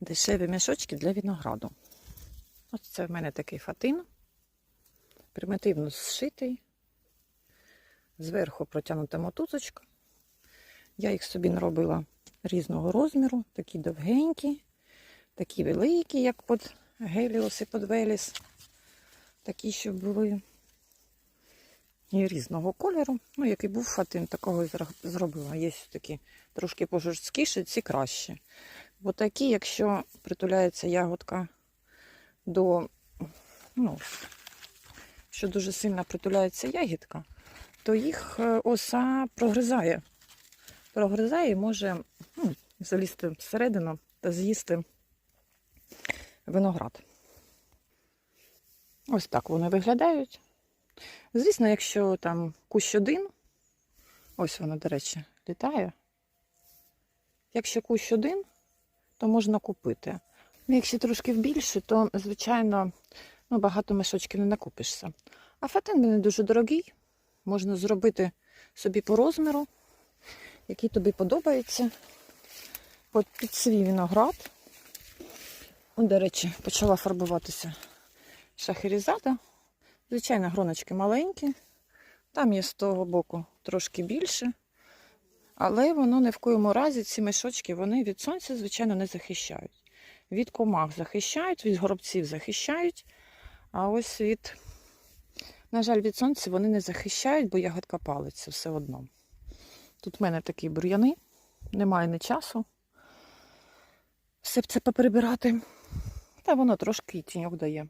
дешеві мішочки для винограду. Ось це в мене такий фатин. Примітивно зшитий. Зверху протягнута мотузочка. Я їх собі наробила різного розміру, такі довгенькі, такі великі, як під геліос і під веліс. Такі, щоб були і різного кольору. Ну, який був фатин, такого зробила. Є такі трошки пожорсткіші, ці краще. Бо такі, якщо притуляється ягодка до, ну, що дуже сильно притуляється ягідка, то їх е, оса прогризає. Прогризає і може ну, залізти всередину та з'їсти виноград. Ось так вони виглядають. Звісно, якщо там кущ один, ось вона, до речі, літає. Якщо кущ один, то можна купити. Ну, Якщо трошки більше, то, звичайно, ну, багато мішочків не накупишся. А фатин не дуже дорогий. Можна зробити собі по розміру, який тобі подобається. От під свій виноград. О, До речі, почала фарбуватися шахерізада. Звичайно, гроночки маленькі. Там є з того боку трошки більше. Але воно ні в коєму разі, ці мішочки, вони від сонця, звичайно, не захищають. Від комах захищають, від горобців захищають. А ось від, на жаль, від сонця вони не захищають, бо ягодка палиться все одно. Тут в мене такі бур'яни, немає ні часу. Все це поперебирати. Та воно трошки тіньок дає.